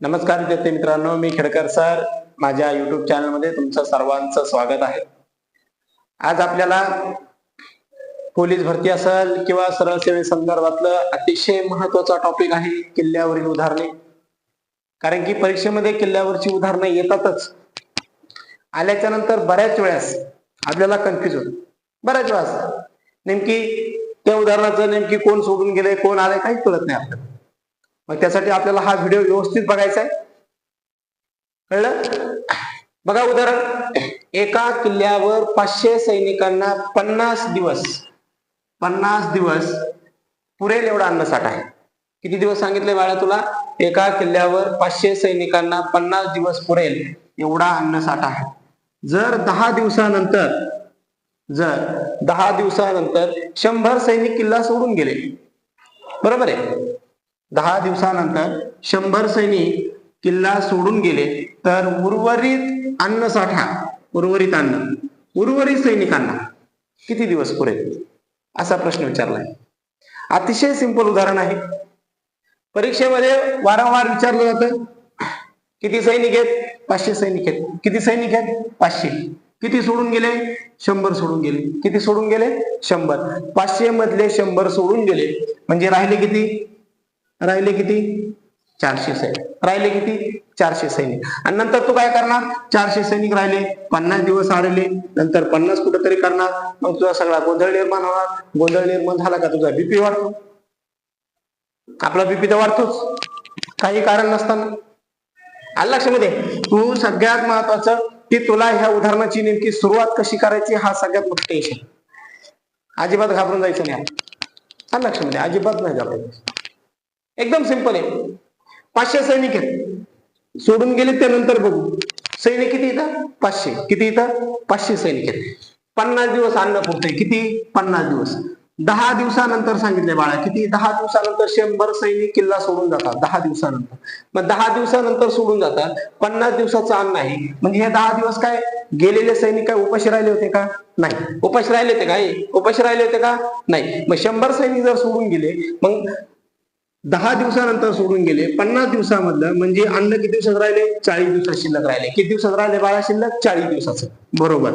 नमस्कार विद्यार्थी मित्रांनो मी खेडकर सर. माझ्या युट्यूब चॅनलमध्ये तुमचं सर्वांचं स्वागत आहे. आज आपल्याला पोलीस भरती असेल किंवा सरळ सेवे संदर्भातलं अतिशय महत्त्वाचा टॉपिक आहे किल्ल्यावरील उदाहरणे. कारण की परीक्षेमध्ये किल्ल्यावरची उदाहरणं येतातच. आल्याच्यानंतर बऱ्याच वेळेस आपल्याला कन्फ्युज होत. बऱ्याच वेळेस. नेमकी त्या उदाहरणाचं नेमकी कोण सोडून गेले कोण आले काहीच कळत नाही आपल्याला. मग त्यासाठी आपल्याला हा व्हिडिओ व्यवस्थित बघायचा आहे. कळलं? बघा उदाहरण. एका किल्ल्यावर पाचशे सैनिकांना पन्नास दिवस पन्नास दिवस पुरेल एवढा अन्नसाठा आहे. किती दिवस सांगितले बाळा तुला? एका किल्ल्यावर पाचशे सैनिकांना पन्नास दिवस पुरेल एवढा अन्नसाठा आहे. जर दहा दिवसानंतर जर दहा दिवसानंतर शंभर सैनिक किल्ला सोडून गेले. बरोबर आहे? दहा दिवसानंतर शंभर सैनिक किल्ला सोडून गेले. तर उर्वरित अन्न साठा उर्वरित अन्न उर्वरित सैनिकांना किती दिवस पुरेल? असा प्रश्न विचारलाय. अतिशय सिंपल उदाहरण आहे. परीक्षेमध्ये वारंवार विचारलं जातं किती सैनिक आहेत? पाचशे सैनिक आहेत. किती सैनिक आहेत? पाचशे. किती सोडून गेले? शंभर सोडून गेले. किती सोडून गेले? शंभर. पाचशे मधले शंभर सोडून गेले. म्हणजे राहिले किती? राहिले किती? चारशे सैनिक. राहिले किती? चारशे सैनिक. आणि नंतर तू काय करणार? चारशे सैनिक राहिले. पन्नास दिवस आढळले नंतर पन्नास कुठेतरी करणार. मग तुझा सगळा गोंधळ निर्माण होणार. गोंधळ निर्माण झाला का तुझा बीपी वाढतो आपला बीपी तर वाढतोच. काही कारण नसताना. आलं लक्षामध्ये? तू सगळ्यात महत्वाचं की तुला ह्या उदाहरणाची नेमकी सुरुवात कशी करायची हा सगळ्यात मोठा टेन्शन अजिबात घाबरून जायचं नाही. आलं लक्षामध्ये? अजिबात नाही घाबरायचं. एकदम सिंपल आहे. पाचशे सैनिक आहेत. सोडून गेले त्यानंतर बघू. सैनिक किती इथं? पाचशे. किती इथं? पाचशे सैनिक आहेत. पन्नास दिवस अन्न पुरते किती? पन्नास दिवस. दहा दिवसानंतर सांगितले बाळा किती? दहा दिवसानंतर शंभर सैनिक किल्ला सोडून जातात. दहा दिवसानंतर. मग दहा दिवसानंतर सोडून जातात. पन्नास दिवसाचं अन्न आहे. म्हणजे हे दहा दिवस काय? गेलेले सैनिक काय उपाशी राहिले होते का? नाही. उपाशी राहिले होते का? हे? उपाशी राहिले होते का? नाही. मग शंभर सैनिक जर सोडून गेले मग दहा दिवसानंतर सोडून गेले. पन्नास दिवसामधलं म्हणजे अन्न किती दिवसात राहिले? चाळीस दिवसात शिल्लक राहिले. किती दिवसात राहिले बाळा शिल्लक? चाळीस दिवसाचं. बरोबर.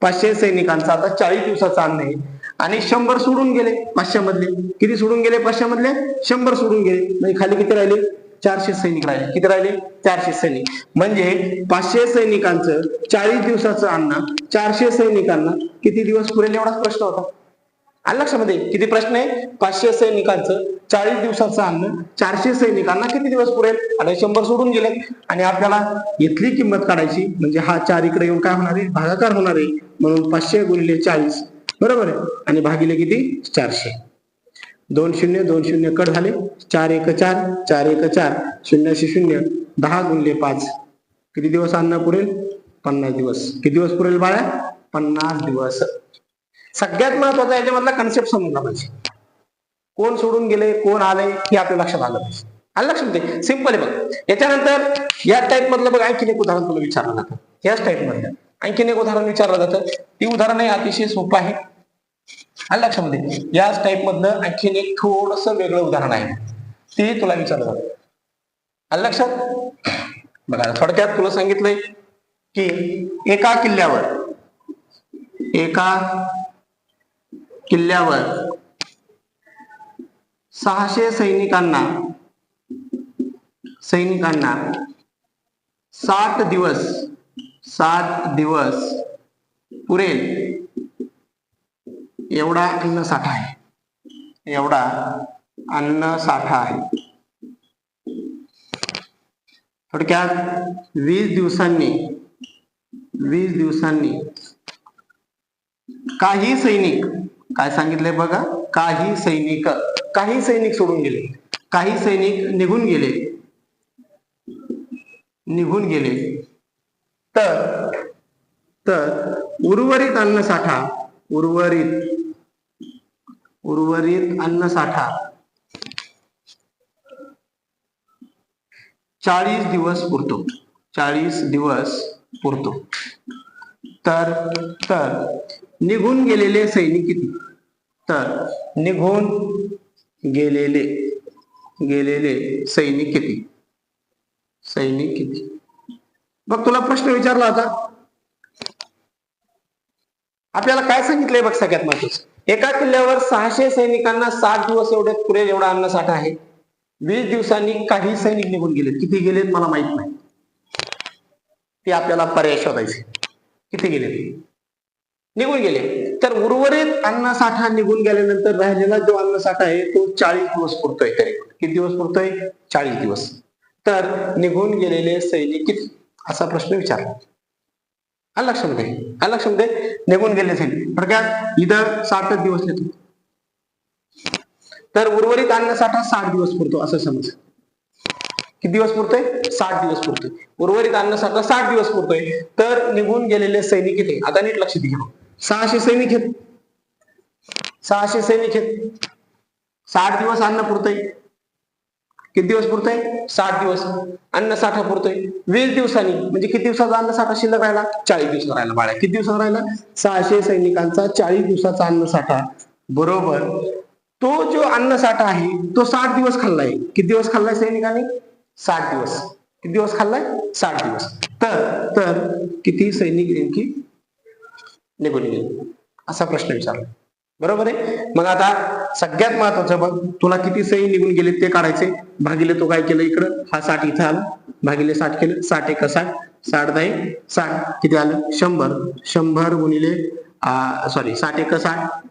पाचशे सैनिकांचं आता चाळीस दिवसाचं अन्न आहे. आणि शंभर सोडून गेले पाचशे मधले किती सोडून गेले पाचशे मधले शंभर सोडून गेले. म्हणजे खाली किती राहिले? चारशे सैनिक राहिले. किती राहिले? चारशे सैनिक. म्हणजे पाचशे सैनिकांचं चाळीस दिवसाचं अन्न चारशे सैनिकांना किती दिवस पुरेल एवढाच प्रश्न होता. आणि लक्षामध्ये किती प्रश्न आहे? पाचशे सैनिकांचं चाळीस दिवसाचं अन्न चारशे सैनिकांना किती दिवस पुरेल? आणि शंभर सोडून गेले आणि आपल्याला इथली किंमत काढायची म्हणजे हा चार इकडे येऊन काय होणार आहे? भागाकार होणार आहे. म्हणून पाचशे गुणिले चाळीस बरोबर आहे? आणि भागिले किती? चारशे. दोन शून्य दोन शून्य कट झाले. चार एक चार चार एक चार शून्यशे शून्य दहा गुणले पाच. किती दिवस अन्न पुरेल? पन्नास दिवस. किती दिवस पुरेल बाळा? पन्नास दिवस. सगळ्यात महत्त्वाचा याच्यामधला कन्सेप्ट समजला पाहिजे. कोण सोडून गेले कोण आले हे आपल्या लक्षात आलं पाहिजे. आलं लक्षात सिंपल आहे बघ. याच्यानंतर या टाईप मधलं बघ आणखीन एक उदाहरण तुला विचारलं जातं. याच टाईप मधलं. आणखीन एक उदाहरण विचारलं जातं. ती उदाहरण अतिशय सोपं आहे. आलं लक्षामध्ये याच टाईप मधलं आणखीन एक थोडस वेगळं उदाहरण आहे. ते तुला विचारलं जातं. आलं लक्षात? बघा थोडक्यात तुला सांगितलंय की एका किल्ल्यावर एका किल्ल्यावर सहाशे सैनिकांना सैनिकांना साठ दिवस सात दिवस पुरेल. एवढा अन्न साठा आहे. एवढा अन्न साठा आहे. थोडक्यात वीस दिवसांनी वीस दिवसांनी काही सैनिक काय सांगितलंय बघा? काही सैनिक काही सैनिक सोडून गेले. काही सैनिक निघून गेले. निघून गेले. तर तर उर्वरित अन्नसाठा उर्वरित उर्वरित अन्नसाठा. चाळीस दिवस पुरतो. चाळीस दिवस पुरतो. तर तर निघून गेलेले सैनिक किती तर निघून गेलेले गेलेले सैनिक किती? सैनिक किती? बघ तुला प्रश्न विचारला होता. आपल्याला काय सांगितलंय बघ सगळ्यात महत्वाचं? एका किल्ल्यावर सहाशे सैनिकांना सात दिवस एवढे पुरेल एवढा अन्नसाठा आहे. वीस दिवसांनी काही सैनिक निघून गेले किती गेलेत मला माहीत नाही. ते आपल्याला पर्याय शोधायचे. किती गेले निघून गेले. तर उर्वरित अन्नसाठा निघून गेल्यानंतर राहिलेला जो अन्नसाठा आहे तो चाळीस दिवस पुरतोय तरी. किती दिवस पुरतोय? चाळीस दिवस. तर निघून गेलेले सैनिक किती? असा प्रश्न विचारला. आलं लक्षामध्ये आलं लक्षामध्ये निघून गेले सैनिक. थोडक्यात इथं साठच दिवस येतो. तर उर्वरित अन्नसाठा साठ दिवस पुरतो असं समज. किती दिवस पुरतोय? साठ दिवस पुरतोय. उर्वरित अन्नसाठा साठ दिवस पुरतोय. तर निघून गेलेले सैनिक किती? आता नीट लक्ष घ्या सहाशे सैनिक आहेत. सहाशे सैनिक आहेत. साठ दिवस अन्न पुरतोय. किती दिवस पुरतोय? साठ दिवस. अन्न साठा पुरतोय. वीस दिवसांनी. म्हणजे किती दिवसाचा अन्न साठा शिल्लक राहिला? चाळीस दिवस राहिला बाळा. किती दिवसात राहिला? सहाशे सैनिकांचा चाळीस दिवसाचा अन्न साठा. बरोबर? तो जो अन्न साठा आहे तो साठ दिवस खाल्लाय. किती दिवस खाल्लाय सैनिकांनी? साठ दिवस. किती दिवस खाल्लाय? साठ दिवस. तर तर किती सैनिक नेमकी निघून गेले. असा प्रश्न विचारला. बरोबर आहे? मग आता सगळ्यात महत्वाचं बघ तुला किती सही निघून गेले ते काढायचे. भागिले तो काय केलं इकडं? हा साठ इथं आला. भागिले साठ केलं. साठ एक साठ. साठ दहा साठ. किती आलं? शंभर. शंभर गुणिले सॉरी साठ एक साठ.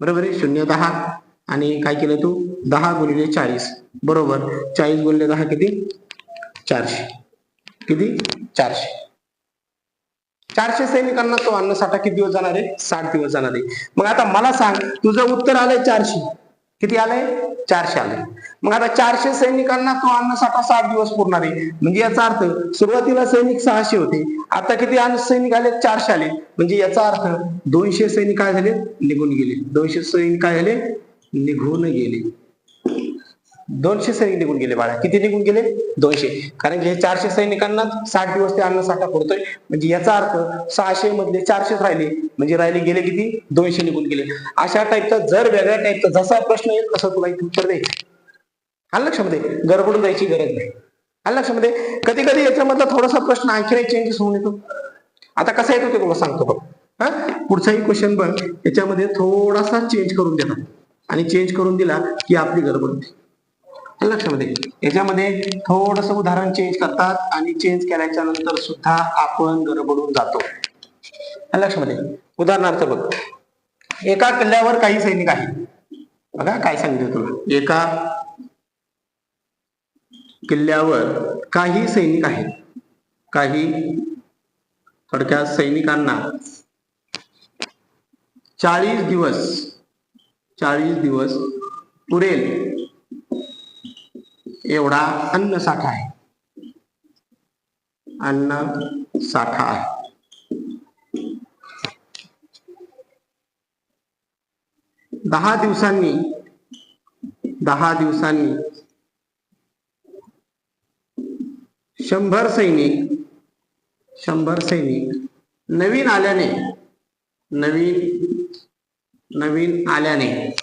बरोबर आहे? शून्य दहा. आणि काय केलं तू? दहा गुणिले चाळीस. बरोबर. चाळीस गुणिले दहा किती? चारशे. किती? चारशे. चारशे सैनिकांना तो अन्नसाठा किती दिवस जाणार आहे? साठ दिवस जाणार आहे. मग आता मला सांग तुझं उत्तर आलंय चारशे. किती आलंय? चारशे आलंय. मग आता चारशे सैनिकांना तो अन्नसाठा साठ दिवस पुरणार आहे. म्हणजे याचा अर्थ सुरुवातीला सैनिक सहाशे होते. आता किती अन्न सैनिक आले चारशे आले म्हणजे याचा अर्थ दोनशे सैनिक काय झाले निघून गेले दोनशे सैनिक काय झाले निघून गेले दोनशे सैनिक निघून गेले बाळा. किती निघून गेले? दोनशे. कारण की हे चारशे सैनिकांना साठ दिवस ते अन्न साठा पडतोय म्हणजे याचा अर्थ सहाशे मधले चारशेच राहिले. म्हणजे राहिले गेले किती? दोनशे निघून गेले. अशा टाईपचा जर वेगळ्या टाईपचा जसा प्रश्न येईल तसं तुला इथे उत्तर द्यायचं हा लक्षामध्ये गडबडून जायची गरज नाही. हा लक्षामध्ये कधी कधी याच्यामधला थोडासा प्रश्न आणखी चेंजेस होऊन येतो. आता कसा येतो ते तुला सांगतो बघ. हा? पुढचाही क्वेश्चन बघ. याच्यामध्ये थोडासा चेंज करून देणार. आणि चेंज करून दिला की आपली गडबड होती. लक्षामध्ये याच्यामध्ये थोडस उदाहरण चेंज करतात आणि चेंज केल्याच्यानंतर सुद्धा आपण गडबडून जातो. लक्षामध्ये उदाहरणार्थ बघ. एका किल्ल्यावर काही सैनिक आहेत. बघा काय सांगितलं तुला. एका किल्ल्यावर काही सैनिक आहेत. काही थोडक्यात सैनिकांना चाळीस दिवस चाळीस दिवस पुरेल. एवढा अन्न साठा आहे. अन्न साठा आहे. दहा दिवसांनी दहा दिवसांनी शंभर सैनिक शंभर सैनिक नवीन आल्याने नवीन नवीन आल्याने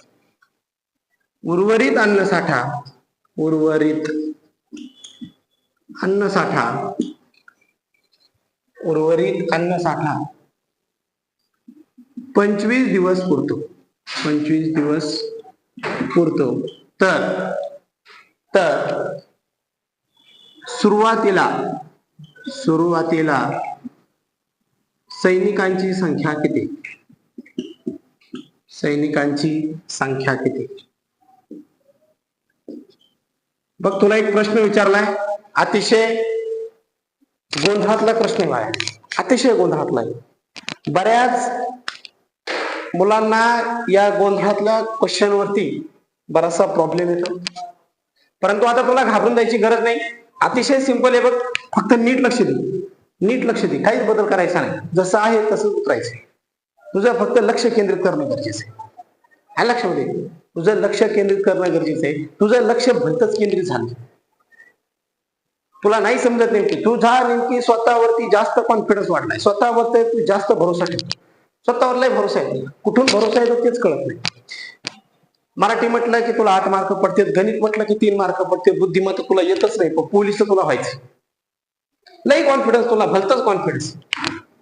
उर्वरित अन्नसाठा उर्वरित अन्नसाठा उर्वरित अन्नसाठा पंचवीस दिवस पुरतो. पंचवीस दिवस पुरतो. तर तर सुरुवातीला सुरुवातीला सैनिकांची संख्या किती? सैनिकांची संख्या किती? बघ तुला एक प्रश्न विचारलाय. अतिशय गोंधळातला प्रश्न आहे. अतिशय गोंधळातला आहे. बऱ्याच मुलांना या गोंधळातल्या क्वेश्चन वरती बराचसा प्रॉब्लेम येतो. परंतु आता तुला घाबरून द्यायची गरज नाही. अतिशय सिंपल आहे बघ. फक्त नीट लक्ष दे. नीट लक्ष दे. काहीच बदल करायचा नाही. जसं आहे तसंच उतरायचं. तुझं फक्त लक्ष केंद्रित करणं गरजेचं आहे. ह्या लक्षामध्ये तुझं लक्ष केंद्रित करणं गरजेचं आहे. तुझं लक्ष भलतच केंद्रित झालं. तुला नाही समजत नेमकी. तुझा नेमकी स्वतःवरती जास्त कॉन्फिडन्स वाढलाय. स्वतःवर तू जास्त भरोसा ठेवतो स्वतःवर लय भरोसा आहे. कुठून भरोसा येतो तेच कळत नाही. मराठी म्हटलं की तुला आठ मार्क पडतात गणित म्हटलं की तीन मार्क पडते बुद्धिमत्ता तुला येतच नाही पण पोलीस तुला व्हायचं. लय कॉन्फिडन्स तुला भलतच कॉन्फिडन्स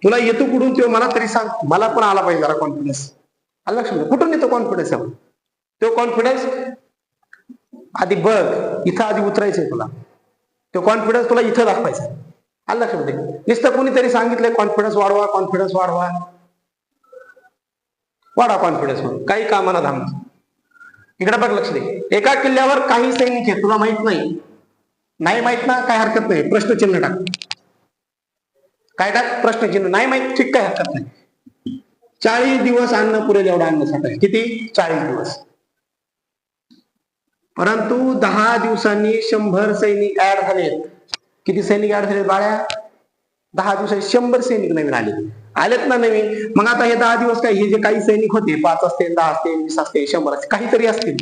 तुला येतो कुठून तो मला तरी सांग. मला पण आला पाहिजे जरा कॉन्फिडन्स आला कुठून येतो कॉन्फिडन्स तो कॉन्फिडन्स आधी बघ इथं आधी उतरायचंय तुला. तो कॉन्फिडन्स तुला इथं दाखवायचा आलं लक्षामध्ये नुसतं कुणीतरी सांगितलंय कॉन्फिडन्स वाढवा कॉन्फिडन्स वाढवा. वाढा कॉन्फिडन्स म्हणून. काही कामाला धाम इकडे बघ लक्ष दे. एका किल्ल्यावर काही सैनिक आहेत तुला माहीत नाही. नाही माहीत ना काय हरकत नाही. प्रश्नचिन्ह टाक. काय टाक? प्रश्नचिन्ह. नाही माहीत ठीक काय हरकत नाही. चाळीस दिवस अन्न पुरेल एवढा अन्न साठा किती? चाळीस दिवस. परंतु दहा दिवसांनी शंभर सैनिक ऍड झालेत. किती सैनिक ऍड झालेत बाळ्या? दहा दिवसात शंभर सैनिक नवीन आले आलेत ना नवीन? मग आता हे दहा दिवस काय? हे जे काही सैनिक होते पाच असते दहा असते वीस असते शंभर असते काहीतरी असतील.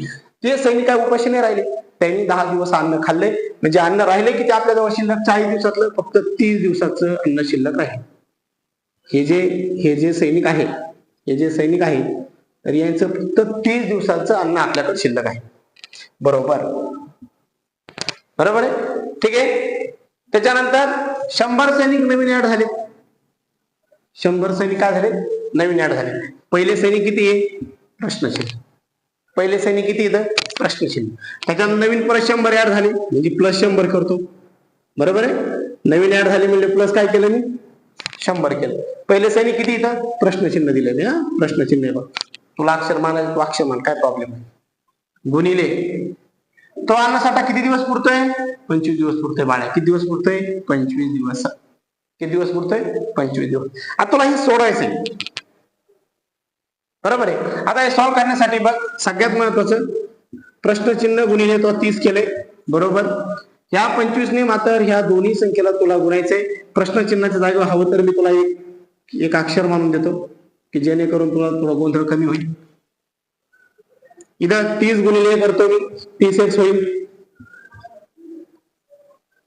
ते सैनिक काय उपाशी नाही राहिले. त्यांनी दहा दिवस अन्न खाल्ले. म्हणजे अन्न राहिले की ते आपल्या जवळ शिल्लक? चाळीस दिवसातलं फक्त तीस दिवसाचं अन्न शिल्लक राहील. हे जे हे जे सैनिक आहे हे जे सैनिक आहे तर यांचं फक्त तीस दिवसाचं अन्न आपल्याकडे शिल्लक आहे. बरोबर? बरोबर आहे? ठीक आहे? त्याच्यानंतर शंभर सैनिक नवीन ऍड झाले. शंभर सैनिक काय झाले? नवीन ऍड झाले. पहिले सैनिक किती आहे? प्रश्नचिन्ह. पहिले सैनिक किती इथं? प्रश्नचिन्ह. त्याच्यात नवीन परत शंभर ऍड झाले. म्हणजे प्लस शंभर करतो. बरोबर आहे? नवीन ऍड झाले म्हणजे प्लस काय केलं मी? शंभर केलं. पहिले सैनिक किती इथं? प्रश्नचिन्ह दिलेले हा? प्रश्नचिन्ह आहे बघ. तुला अक्षर मानायचं तू अक्षर मान काय प्रॉब्लेम आहे? गुणिले. तो अन्नसाठा किती दिवस पुरतोय? पंचवीस दिवस पुरतोय बाळ्या. किती दिवस पुरतोय? पंचवीस दिवस. किती दिवस पुरतोय? पंचवीस दिवस. आता तुला हे सोडायचंय बरोबर आहे? आता हे सॉल्व्ह करण्यासाठी बघ सगळ्यात महत्वाचं प्रश्नचिन्ह गुणिले तो तीस केले बरोबर? ह्या पंचवीसने मात्र ह्या दोन्ही संख्येला तुला गुणायचंय. प्रश्नचिन्हाच्या जागेवर हवं तर मी तुला एक एक अक्षर मानून देतो की जेणेकरून तुला थोडा गोंधळ कमी होईल. इथं तीस गुणिले करतो मी तीस एक्स होईल.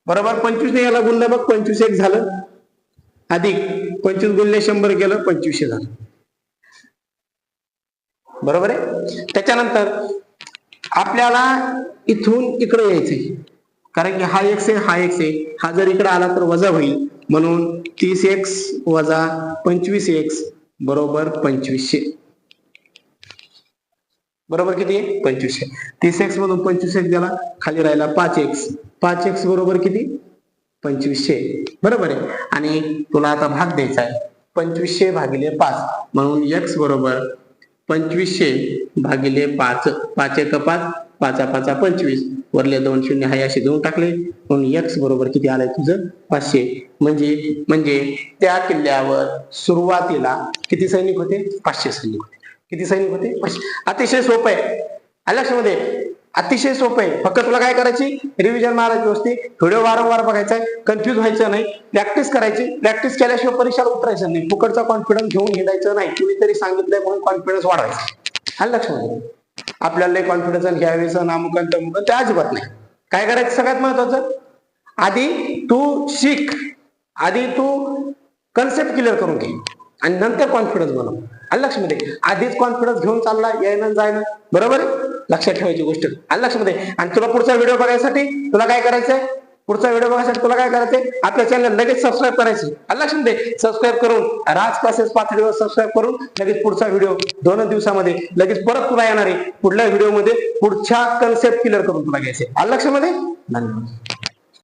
बरोबर पंचवीस ने याला गुणलं बघ पंचवीस एक झालं. अधिक पंचवीस गुणले शंभर केलं पंचवीसशे झालं. बरोबर आहे? त्याच्यानंतर आपल्याला इथून इकडे यायचंय. कारण की हा एक्स आहे हा एक्स आहे हा जर इकडे आला तर वजा होईल. म्हणून तीस एक्स वजा पंचवीस एक्स बरोबर पंचवीसशे. बरोबर किती? आहे पंचवीसशे. तीस एक्स मधून पंचवीस एक्स गेला खाली राहिला पाच एक्स. पाच एक्स बरोबर किती? पंचवीसशे. बरोबर आहे. आणि तुला आता भाग द्यायचा आहे. पंचवीसशे भागिले पाच. म्हणून एक्स बरोबर पंचवीसशे भागिले पाच. पाच एक पाच. पाचा पाचा पंचवीस वरले दोन शून्य हाय असे देऊन टाकले. म्हणून एक्स बरोबर किती आलंय तुझं? पाचशे. म्हणजे म्हणजे त्या किल्ल्यावर सुरुवातीला किती सैनिक होते? पाचशे सैनिक होते. किती सैनिक होते? पाचशे. अतिशय सोपं आहे. आलं लक्षामध्ये अतिशय सोपं आहे. फक्त तुला काय करायची? रिव्हिजन मारायची व्यवस्थित. व्हिडिओ वारंवार बघायचा कन्फ्युज व्हायचं नाही. प्रॅक्टिस करायची. प्रॅक्टिस केल्याशिवाय परीक्षा उतरायचं नाही. फुकटचा कॉन्फिडन्स घेऊन हिंडायचं नाही. कुणीतरी सांगितलंय म्हणून कॉन्फिडन्स वाढवायचा. आलं लक्षामध्ये आपल्याला कॉन्फिडन्स घ्यावेच नामुकन तमुकन ते अजिबात नाही. काय करायचं सगळ्यात महत्वाचं? आधी तू शिक. आधी तू कन्सेप्ट क्लिअर करून घे. आणि नंतर कॉन्फिडन्स बनव. आणि लक्षामध्ये आधीच कॉन्फिडन्स घेऊन चालला येणं जायनं बरोबर आहे? लक्षात ठेवायची गोष्ट. आणि लक्षामध्ये आणि तुला पुढचा व्हिडिओ बघायसाठी तुला काय करायचंय? पुढचा व्हिडिओ बघायसाठी तुला काय करायचंय? आपल्या चॅनल लगेच सबस्क्राईब करायची. आलं दे सबस्क्राईब करून राज क्लासेस पातळीवर सबस्क्राईब करून लगेच पुढचा व्हिडिओ दोन दिवसामध्ये लगेच परत तुला येणार आहे. पुढल्या व्हिडिओमध्ये पुढच्या कन्सेप्ट क्लिअर करून तुला घ्यायचे आलं लक्षामध्ये? धन्यवाद.